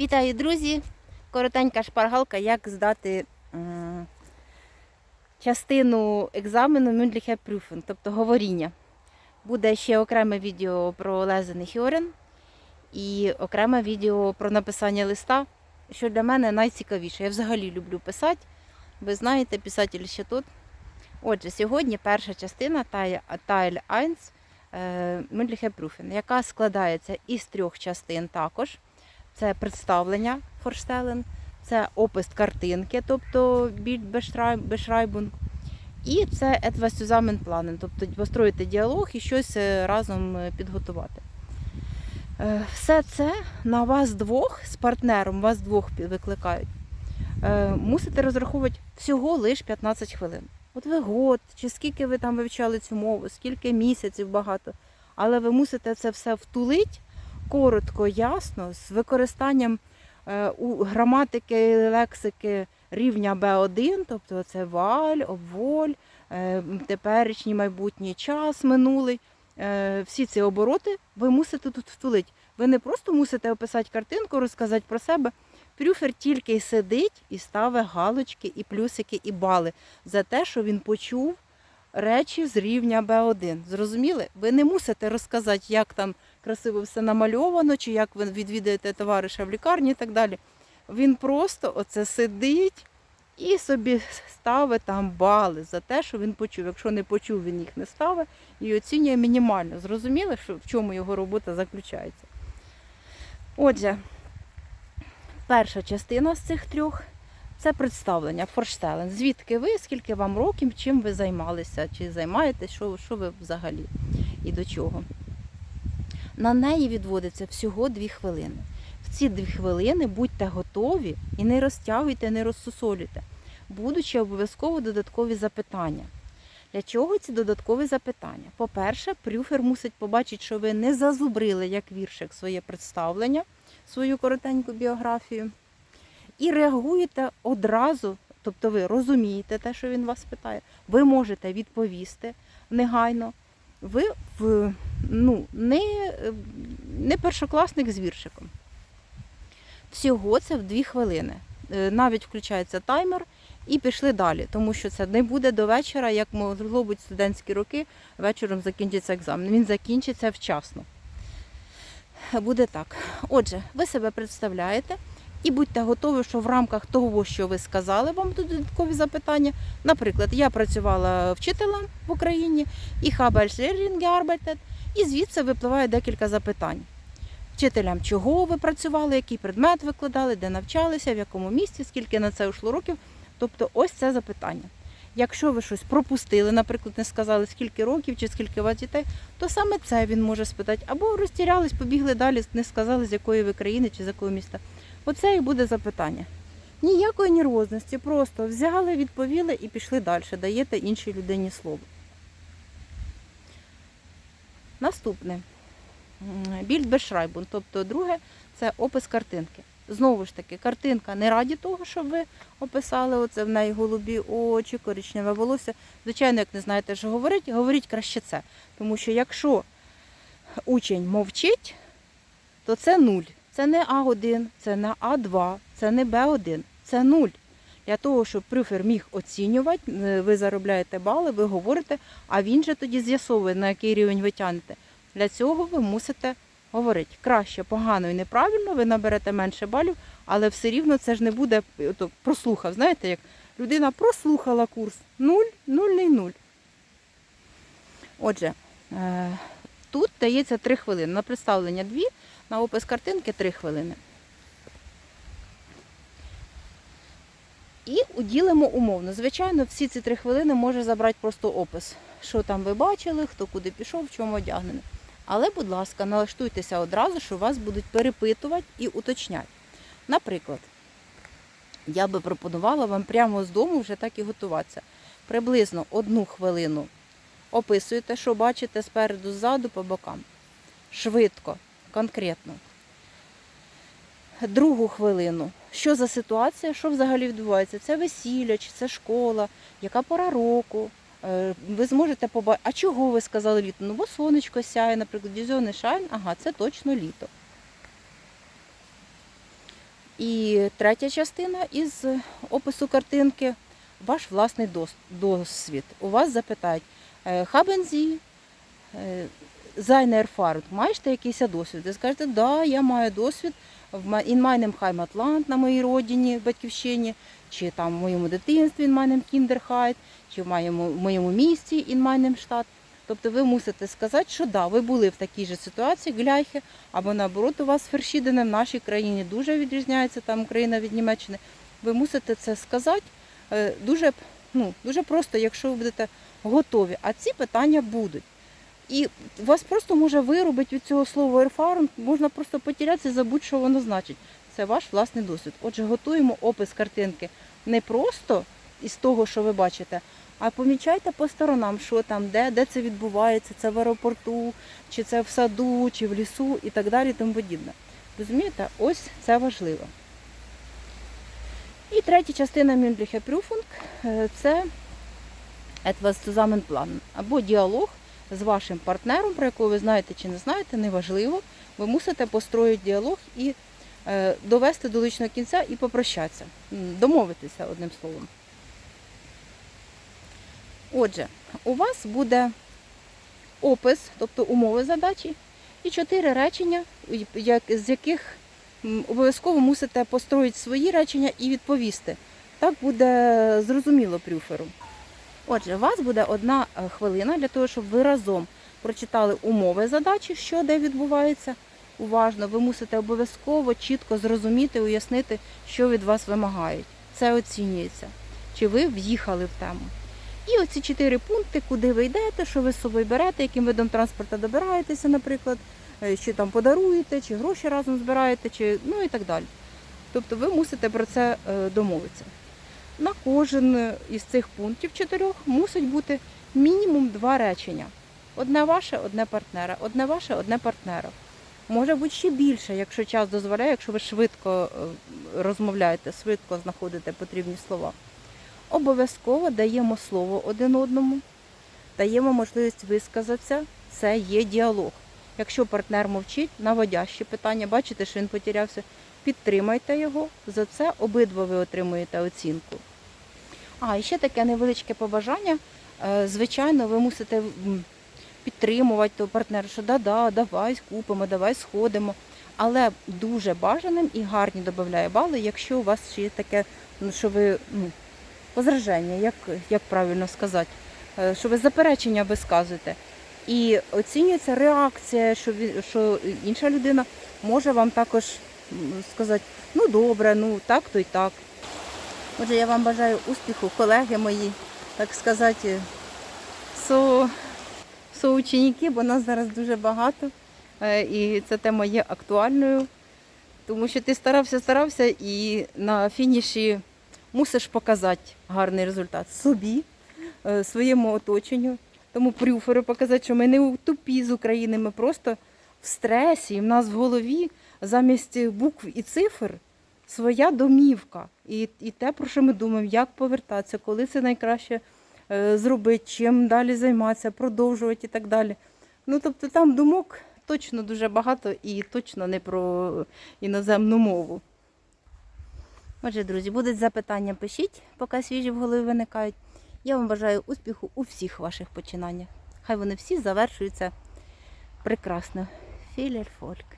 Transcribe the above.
Вітаю, друзі! Коротенька шпаргалка, як здати частину екзамену Mündliche Prüfung, тобто говоріння. Буде ще окреме відео про лезений Хьорен і окреме відео про написання листа, що для мене найцікавіше. Я взагалі люблю писати. Ви знаєте, писатель ще тут. Отже, сьогодні перша частина Teil 1 е, Mündliche Prüfung, яка складається із трьох частин також. Це представлення форштелен, це опис картинки, тобто Bildbeschreibung, і це etwas zusammenplanen, тобто построїти діалог і щось е, разом е, підготувати. Е, Все це на вас двох з партнером, вас двох викликають. Мусите розраховувати всього лише 15 хвилин. От ви год, чи скільки ви там вивчали цю мову, скільки місяців багато, але ви мусите це все втулити коротко, ясно, з використанням е, у граматики, лексики рівня Б1, тобто це валь, обволь, е, теперішній майбутній час минулий. Е, всі ці обороти ви мусите тут втулити. Ви не просто мусите описати картинку, розказати про себе. Прюфер тільки й сидить і ставить галочки, і плюсики, і бали за те, що він почув речі з рівня Б1. Зрозуміли? Ви не мусите розказати, як там красиво все намальовано, чи як ви відвідаєте товариша в лікарні і так далі. Він просто оце сидить і собі ставить там бали за те, що він почув. Якщо не почув, він їх не ставить і оцінює мінімально. Зрозуміли, що в чому його робота заключається? Отже, перша частина з цих трьох це представлення форштелен. Звідки ви, скільки вам років, чим ви займалися, чи займаєтесь, що, що ви взагалі і до чого. На неї відводиться всього дві хвилини. В ці дві хвилини будьте готові і не розтягуйте, не розсусолюйте, будучи обов'язково додаткові запитання. Для чого ці додаткові запитання? По-перше, прюфер мусить побачити, що ви не зазубрили як віршик своє представлення, свою коротеньку біографію, і реагуєте одразу, тобто ви розумієте те, що він вас питає, ви можете відповісти негайно. Ви в, ну, не, не першокласник з віршиком. Всього це в дві хвилини. Е, Навіть включається таймер і пішли далі, тому що це не буде до вечора, як могло бути студентські роки, вечором закінчиться екзамен. Він закінчиться вчасно. Буде так. Отже, ви себе представляєте і будьте готові, що в рамках того, що ви сказали, вам додаткові запитання. Наприклад, я працювала вчителем в Україні і Хабельшлерінг gearbeitet, і звідси випливає декілька запитань. Вчителям, чого ви працювали, який предмет викладали, де навчалися, в якому місці, скільки на це йшло років. Тобто ось це запитання. Якщо ви щось пропустили, наприклад, не сказали, скільки років чи скільки у вас дітей, то саме це він може спитати. Або розтірялись, побігли далі, не сказали, з якої ви країни чи з якого міста. Оце і буде запитання. Ніякої нервозності, просто взяли, відповіли і пішли далі. Даєте іншій людині слово. Наступне. Більдбешрайбун, тобто друге це опис картинки. Знову ж таки, картинка не раді того, щоб ви описали оце в неї голубі очі, коричневе волосся. Звичайно, як не знаєте, що говорить, говоріть краще це. Тому що якщо учень мовчить, то це нуль. Це не А1, це не А2, це не Б1, це нуль. Для того, щоб прюфер міг оцінювати, е, ви заробляєте бали, ви говорите, а він же тоді з'ясовує, на який рівень ви тянете. Для цього ви мусите говорити. Краще, погано і неправильно, ви наберете менше балів, але все рівно це ж не буде ото, прослухав. Знаєте, як людина прослухала курс нуль, нульний нуль. Отже, е, тут дається 3 хвилини. На представлення 2, на опис картинки 3 хвилини. І уділимо умовно. Звичайно, всі ці три хвилини може забрати просто опис. Що там ви бачили, хто куди пішов, в чому одягнений. Але, будь ласка, налаштуйтеся одразу, що вас будуть перепитувати і уточняти. Наприклад, я би пропонувала вам прямо з дому вже так і готуватися. Приблизно одну хвилину описуєте, що бачите спереду, ззаду, по бокам. Швидко, конкретно. Другу хвилину. Що за ситуація, що взагалі відбувається? Це весілля, чи це школа, яка пора року. Е, Ви зможете побачити, а чого ви сказали літо? Ну, бо сонечко сяє, наприклад, дізьоний шайн, ага, це точно літо. І третя частина із опису картинки ваш власний дос- досвід. У вас запитають, е, Sie е. Маєте якийсь досвід? Ви скажете, да, я маю досвід in meinem Heimatland, на моїй родині, батьківщині, чи там в моєму дитинстві in meinem Kinderheit, чи в моєму, в моєму місті in meinem Stadt. Тобто ви мусите сказати, що да, ви були в такій же ситуації, гляхи, або наоборот, у вас фершідене в нашій країні дуже відрізняється там Україна від Німеччини. Ви мусите це сказати е, дуже, ну, дуже просто, якщо ви будете готові. А ці питання будуть. І вас просто може виробити від цього слова ерфарм, можна просто потерятися і забути, що воно значить. Це ваш власний досвід. Отже, готуємо опис картинки не просто із того, що ви бачите, а помічайте по сторонам, що там, де, де це відбувається, це в аеропорту, чи це в саду, чи в лісу і так далі, тому подібне. Розумієте, ось це важливо. І третя частина Mündliche Prüfung е, – це etwas Zusammenplanen, або діалог з вашим партнером, про якого ви знаєте чи не знаєте, неважливо. Ви мусите построїти діалог і е, довести до личного кінця і попрощатися, домовитися одним словом. Отже, у вас буде опис, тобто умови задачі, і чотири речення, з яких обов'язково мусите построїти свої речення і відповісти. Так буде зрозуміло прюферу. Отже, у вас буде одна е, хвилина для того, щоб ви разом прочитали умови задачі, що де відбувається. Уважно, ви мусите обов'язково чітко зрозуміти, уяснити, що від вас вимагають. Це оцінюється. Чи ви в'їхали в тему. І оці чотири пункти, куди ви йдете, що ви з собою берете, яким видом транспорту добираєтеся, наприклад, е, чи там подаруєте, чи гроші разом збираєте, чи ну і так далі. Тобто ви мусите про це е, домовитися. На кожен із цих пунктів чотирьох мусить бути мінімум два речення. Одне ваше, одне партнера, одне ваше, одне партнера. Може бути ще більше, якщо час дозволяє, якщо ви швидко е, розмовляєте, швидко знаходите потрібні слова. Обов'язково даємо слово один одному, даємо можливість висказатися. Це є діалог. Якщо партнер мовчить, наводящі питання, бачите, що він потерявся, підтримайте його. За це обидва ви отримуєте оцінку. А, і ще таке невеличке побажання. Е, Звичайно, ви мусите підтримувати того партнера, що да-да, давай купимо, давай сходимо. Але дуже бажаним і гарні додає бали, якщо у вас ще є таке, ну, що ви ну, возраження, як, як правильно сказати, е, що ви заперечення висказуєте. І оцінюється реакція, що, що інша людина може вам також сказати, ну добре, ну так, то й так. Отже, я вам бажаю успіху, колеги мої, так сказати, со, бо нас зараз дуже багато. Е, І ця тема є актуальною, тому що ти старався, старався і на фініші мусиш показати гарний результат собі, е, своєму оточенню. Тому прюфери показати, що ми не у тупі з України, ми просто в стресі. І в нас в голові замість букв і цифр своя домівка. І, і те, про що ми думаємо, як повертатися, коли це найкраще е, зробити, чим далі займатися, продовжувати і так далі. Ну, тобто там думок точно дуже багато і точно не про іноземну мову. Отже, друзі, будуть запитання, пишіть, поки свіжі в голові виникають. Я вам бажаю успіху у всіх ваших починаннях. Хай вони всі завершуються прекрасно. Філер фольк.